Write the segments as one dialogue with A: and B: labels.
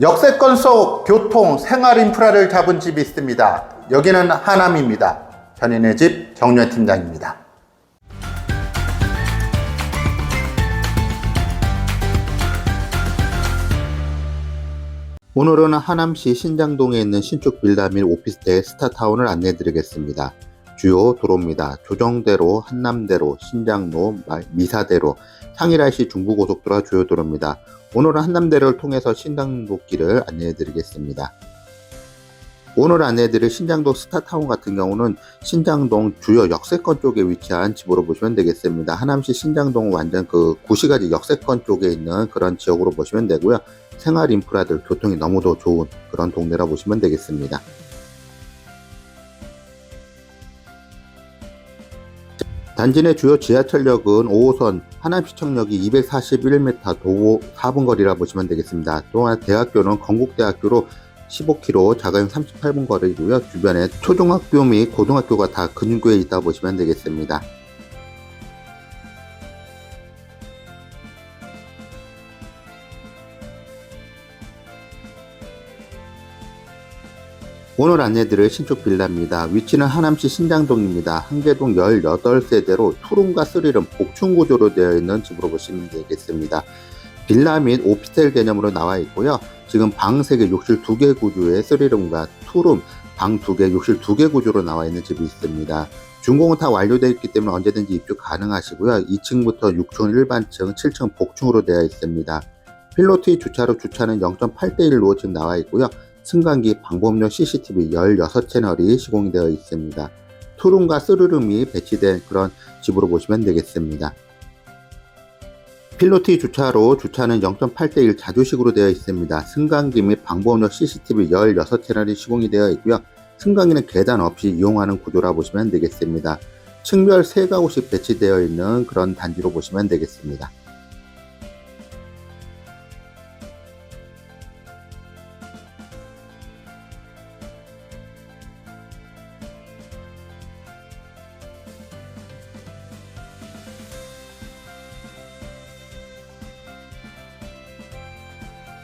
A: 역세권 속 교통, 생활 인프라를 잡은 집이 있습니다. 여기는 하남입니다. 현인의 집 정유현 팀장입니다. 오늘은 하남시 신장동에 있는 신축 빌라 및 오피스텔 스타타운을 안내해 드리겠습니다. 주요 도로입니다. 조정대로, 한남대로, 신장로, 마- 미사대로, 상일IC 중부고속도로가 주요 도로입니다. 오늘은 한남대로를 통해서 신장도길을 안내해 드리겠습니다. 오늘 안내해드릴 신장동 스타타운 같은 경우는 신장동 주요 역세권 쪽에 위치한 집으로 보시면 되겠습니다. 하남시 신장동 완전 그 구시가지 역세권 쪽에 있는 그런 지역으로 보시면 되고요. 생활 인프라들 교통이 너무도 좋은 그런 동네라 보시면 되겠습니다. 단지 내 주요 지하철역은 5호선 하남시청역이 241m 도보 4분 거리라 보시면 되겠습니다. 또한 대학교는 건국대학교로 15km, 자가용 38분 거리고요. 주변에 초등학교 및 고등학교가 다 근교에 있다 보시면 되겠습니다. 오늘 안내드릴 신축 빌라입니다. 위치는 하남시 신장동입니다. 한계동 18세대로 투룸과 쓰리룸 복층 구조로 되어 있는 집으로 보시면 되겠습니다. 빌라 및 오피스텔 개념으로 나와 있고요. 지금 방 3개, 욕실 2개 구조의 쓰리룸과 투룸, 방 2개, 욕실 2개 구조로 나와 있는 집이 있습니다. 준공은 다 완료되어 있기 때문에 언제든지 입주 가능하시고요. 2층부터 6층 일반층, 7층 복층으로 되어 있습니다. 필로티 주차로 주차는 0.8대 1로 지금 나와 있고요. 승강기 방범용 CCTV 16채널이 시공이 되어 있습니다. 투룸과 쓰르룸이 배치된 그런 집으로 보시면 되겠습니다. 필로티 주차로 주차는 0.8대1 자주식으로 되어 있습니다. 승강기 및 방범용 CCTV 16채널이 시공이 되어 있고요. 승강기는 계단 없이 이용하는 구조라 보시면 되겠습니다. 층별 3가구씩 배치되어 있는 그런 단지로 보시면 되겠습니다.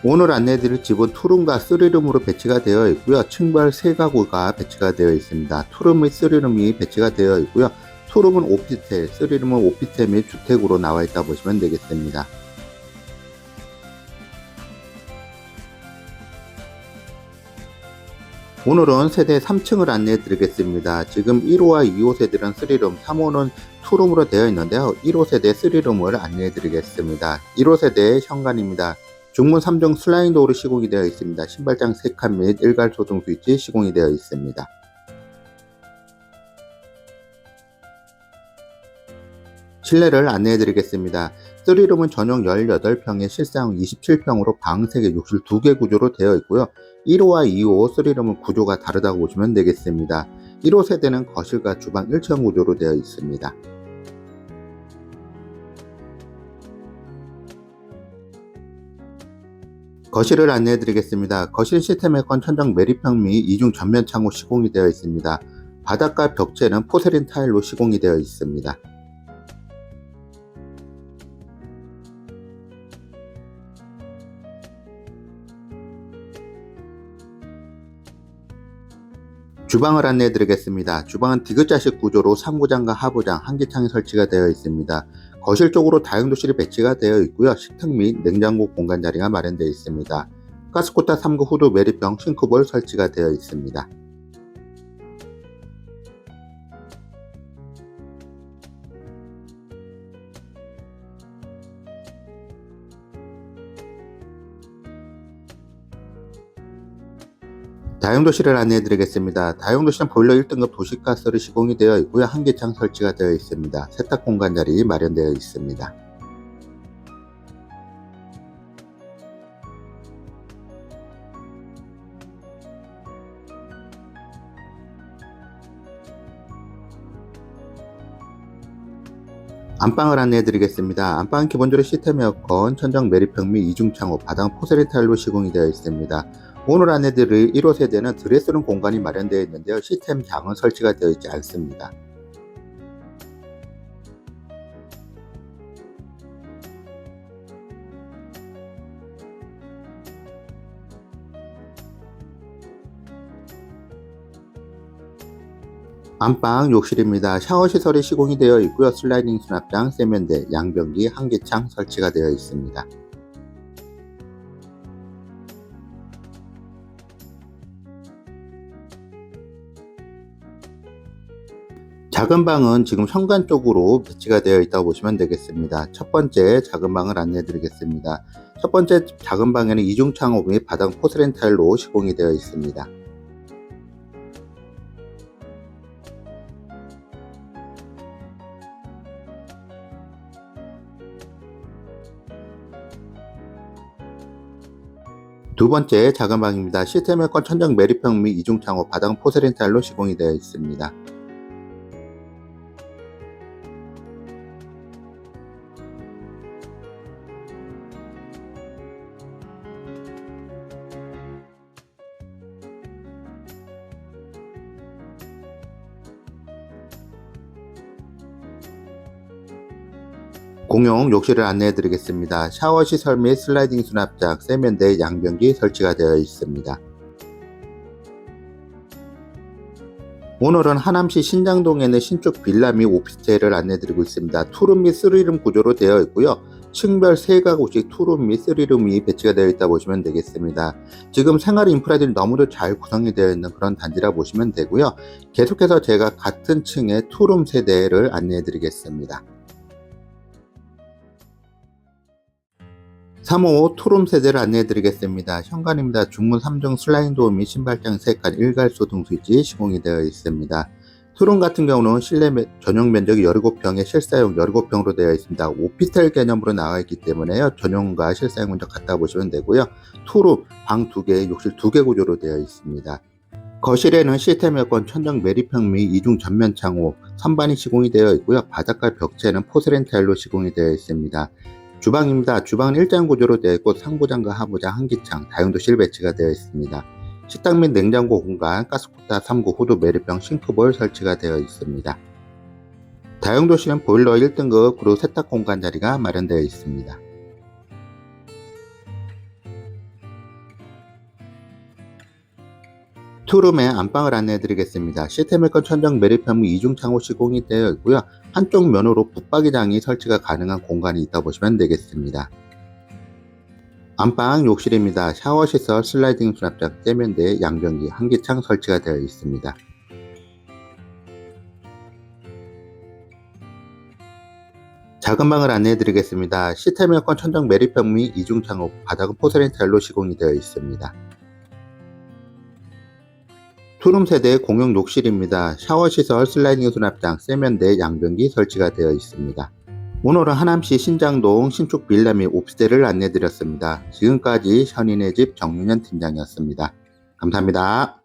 A: 오늘 안내드릴 집은 투룸과 쓰리룸으로 배치가 되어 있고요. 층별 3가구가 배치가 되어 있습니다. 투룸 및 쓰리룸이 배치가 되어 있고요. 투룸은 오피스텔, 쓰리룸은 오피스텔 및 주택으로 나와 있다 보시면 되겠습니다. 오늘은 세대 3층을 안내해 드리겠습니다. 지금 1호와 2호 세대는 3룸, 3호는 투룸으로 되어 있는데요. 1호 세대 3룸을 안내해 드리겠습니다. 1호 세대 현관입니다. 중문 3종 슬라이드 도어로 시공이 되어 있습니다. 신발장 3칸 및 일괄 소등 스위치 시공이 되어 있습니다. 실내를 안내해 드리겠습니다. 3룸은 전용 18평에 실사용 27평으로 방 3개, 욕실 2개 구조로 되어 있고요. 1호와 2호 3룸은 구조가 다르다고 보시면 되겠습니다. 1호 세대는 거실과 주방 1층 구조로 되어 있습니다. 거실을 안내해 드리겠습니다. 거실 시스템 에건 천정 매립형 및 이중 전면 창호 시공이 되어 있습니다. 바닥과 벽체는 포세린 타일로 시공이 되어 있습니다. 주방을 안내해 드리겠습니다. 주방은 디귿자식 구조로 상부장과 하부장, 한기창이 설치가 되어 있습니다. 거실 쪽으로 다용도실이 배치가 되어 있고요. 식탁 및 냉장고 공간 자리가 마련되어 있습니다. 가스코타 3구 후드 매립형 싱크볼 설치가 되어 있습니다. 다용도실을 안내해 드리겠습니다. 다용도실은 보일러 1등급 도시가스를 시공이 되어 있고요. 한개창 설치가 되어 있습니다. 세탁 공간 자리 마련되어 있습니다. 안방을 안내해 드리겠습니다. 안방은 기본적으로 시스템 에어컨, 천정 매립형 및 이중 창호, 바닥 포세리 타일로 시공이 되어 있습니다. 오늘 안내드릴 1호 세대는 드레스룸 공간이 마련되어 있는데요. 시스템 향은 설치가 되어 있지 않습니다. 안방 욕실입니다. 샤워 시설이 시공이 되어 있고요. 슬라이딩 수납장, 세면대, 양변기, 한기창 설치가 되어 있습니다. 작은 방은 지금 현관 쪽으로 배치가 되어 있다고 보시면 되겠습니다. 첫 번째 작은 방을 안내해 드리겠습니다. 첫 번째 작은 방에는 이중 창호 및 바닥 포스렌 타일로 시공이 되어 있습니다. 두 번째 작은 방입니다. 시스템 에어컨 천정 매립형 및 이중 창호 바닥 포스렌 타일로 시공이 되어 있습니다. 공용 욕실을 안내해 드리겠습니다. 샤워 시설 및 슬라이딩 수납장, 세면대, 양변기 설치가 되어 있습니다. 오늘은 하남시 신장동에 있는 신축 빌라 및 오피스텔을 안내 드리고 있습니다. 투룸 및 쓰리룸 구조로 되어 있고요. 층별 3가구씩 투룸 및 쓰리룸이 배치가 되어 있다 보시면 되겠습니다. 지금 생활 인프라들이 너무도 잘 구성이 되어 있는 그런 단지라 보시면 되고요. 계속해서 제가 같은 층의 투룸 세대를 안내해 드리겠습니다. 3호 투룸 세대를 안내해 드리겠습니다. 현관입니다. 중문 3중 슬라이딩 도어 및 신발장 3칸 일괄소 등 스위치 시공이 되어 있습니다. 투룸 같은 경우는 실내 매- 전용 면적이 17평에 실사용 17평으로 되어 있습니다. 오피스텔 개념으로 나와 있기 때문에요. 전용과 실사용 먼저 갖다 보시면 되고요. 투룸 방 2개, 욕실 2개 구조로 되어 있습니다. 거실에는 시스템 에어컨 천정 매립형 및 이중 전면 창호, 선반이 시공이 되어 있고요. 바닥과 벽체는 포스렌 타일로 시공이 되어 있습니다. 주방입니다. 주방은 일장 구조로 되어 있고 상부장과 하부장, 한기창, 다용도실 배치가 되어 있습니다. 식당 및 냉장고 공간, 가스쿠타 3구 후드 매립형 싱크볼 설치가 되어 있습니다. 다용도실은 보일러 1등급 그리고 세탁 공간 자리가 마련되어 있습니다. 투룸의 안방을 안내해 드리겠습니다. 시스템에건 천정 매립형 및 이중 창호 시공이 되어 있고요. 한쪽 면으로 붙박이장이 설치가 가능한 공간이 있다 보시면 되겠습니다. 안방 욕실입니다. 샤워 시설, 슬라이딩 수납장, 세면대, 양변기, 한기창 설치가 되어 있습니다. 작은 방을 안내해 드리겠습니다. 시스템 에어컨 천정 매립형 및 이중 창호, 바닥은 포스렌 타일로 시공이 되어 있습니다. 투룸 세대 공용 욕실입니다. 샤워 시설, 슬라이딩 수납장, 세면대, 양변기 설치가 되어 있습니다. 오늘은 하남시 신장동 신축 빌라 및 오피스텔을 안내 드렸습니다. 지금까지 현인의 집 정윤현 팀장이었습니다. 감사합니다.